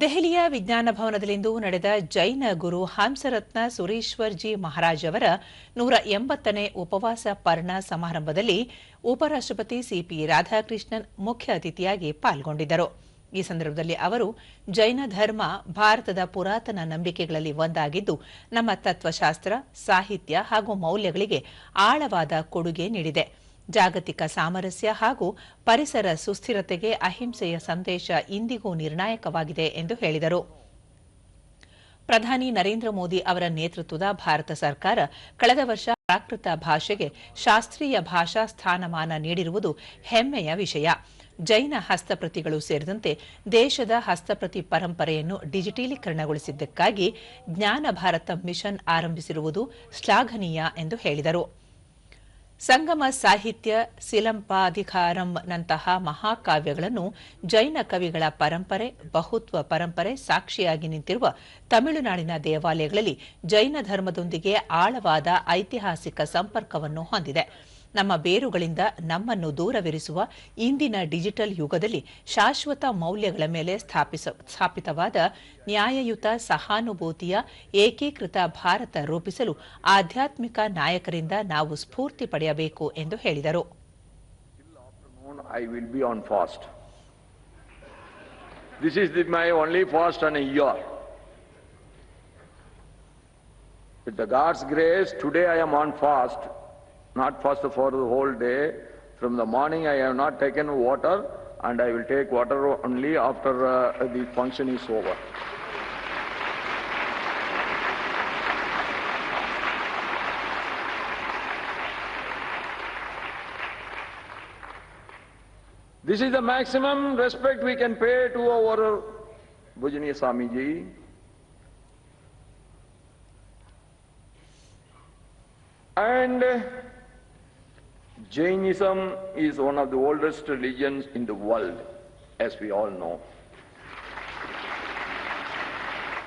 ದೆಹಲಿಯ ವಿಜ್ಞಾನ ಭವನದಲ್ಲಿಂದು ನಡೆದ ಜೈನ ಗುರು ಹಂಸರತ್ನ ಸುರೇಶ್ವರ್ಜಿ ಮಹಾರಾಜ್ ಅವರ ನೂರ ಎಂಬತ್ತನೇ ಉಪವಾಸ ಪರ್ಣ ಸಮಾರಂಭದಲ್ಲಿ ಉಪರಾಷ್ಟಪತಿ ಸಿಪಿ ರಾಧಾಕೃಷ್ಣನ್ ಮುಖ್ಯ ಅತಿಥಿಯಾಗಿ ಪಾಲ್ಗೊಂಡಿದ್ದರು. ಈ ಸಂದರ್ಭದಲ್ಲಿ ಅವರು, ಜೈನ ಧರ್ಮ ಭಾರತದ ಪುರಾತನ ನಂಬಿಕೆಗಳಲ್ಲಿ ಒಂದಾಗಿದ್ದು, ನಮ್ಮ ತತ್ವಶಾಸ್ತ್ರ, ಸಾಹಿತ್ಯ ಹಾಗೂ ಮೌಲ್ಯಗಳಿಗೆ ಆಳವಾದ ಕೊಡುಗೆ ನೀಡಿದೆ. ಜಾಗತಿಕ ಸಾಮರಸ್ಯ ಹಾಗೂ ಪರಿಸರ ಸುಸ್ಥಿರತೆಗೆ ಅಹಿಂಸೆಯ ಸಂದೇಶ ಇಂದಿಗೂ ನಿರ್ಣಾಯಕವಾಗಿದೆ ಎಂದು ಹೇಳಿದರು. ಪ್ರಧಾನಿ ನರೇಂದ್ರ ಮೋದಿ ಅವರ ನೇತೃತ್ವದ ಭಾರತ ಸರ್ಕಾರ ಕಳೆದ ವರ್ಷ ಪ್ರಾಕೃತ ಭಾಷೆಗೆ ಶಾಸ್ತ್ರೀಯ ಭಾಷಾ ಸ್ಥಾನಮಾನ ನೀಡಿರುವುದು ಹೆಮ್ಮೆಯ ವಿಷಯ. ಜೈನ ಹಸ್ತಪ್ರತಿಗಳು ಸೇರಿದಂತೆ ದೇಶದ ಹಸ್ತಪ್ರತಿ ಪರಂಪರೆಯನ್ನು ಡಿಜಿಟಲೀಕರಣಗೊಳಿಸಿದ್ದಕ್ಕಾಗಿ ಜ್ಞಾನ ಭಾರತ ಮಿಷನ್ ಆರಂಭಿಸಿರುವುದು ಶ್ಲಾಘನೀಯ ಎಂದು ಹೇಳಿದರು. ಸಂಗಮ ಸಾಹಿತ್ಯ ಸಿಲಂಪಾಧಿಕಾರಂ ನಂತಹ ಮಹಾಕಾವ್ಯಗಳನ್ನು ಜೈನ ಕವಿಗಳ ಪರಂಪರೆ, ಬಹುತ್ವ ಪರಂಪರೆ ಸಾಕ್ಷಿಯಾಗಿ ನಿಂತಿರುವ ತಮಿಳುನಾಡಿನ ದೇವಾಲಯಗಳಲ್ಲಿ ಜೈನ ಧರ್ಮದೊಂದಿಗೆ ಆಳವಾದ ಐತಿಹಾಸಿಕ ಸಂಪರ್ಕವನ್ನು ಹೊಂದಿದೆ. ನಮ್ಮ ಬೇರುಗಳಿಂದ ನಮ್ಮನ್ನು ದೂರವಿರಿಸುವ ಇಂದಿನ ಡಿಜಿಟಲ್ ಯುಗದಲ್ಲಿ ಶಾಶ್ವತ ಮೌಲ್ಯಗಳ ಮೇಲೆ ಸ್ಥಾಪಿತವಾದ ನ್ಯಾಯಯುತ ಸಹಾನುಭೂತಿಯ ಏಕೀಕೃತ ಭಾರತ ರೂಪಿಸಲು ಆಧ್ಯಾತ್ಮಿಕ ನಾಯಕರಿಂದ ನಾವು ಸ್ಫೂರ್ತಿ ಪಡೆಯಬೇಕು ಎಂದು ಹೇಳಿದರು. This is the, my only fast on a year. With the God's grace, today I am on fast, not fast for the whole day. From the morning I have not taken water and I will take water only after uh, the function is over. This is the maximum respect we can pay to our Bhujaniya Swamiji. And Jainism is one of the oldest religions in the world, as we all know.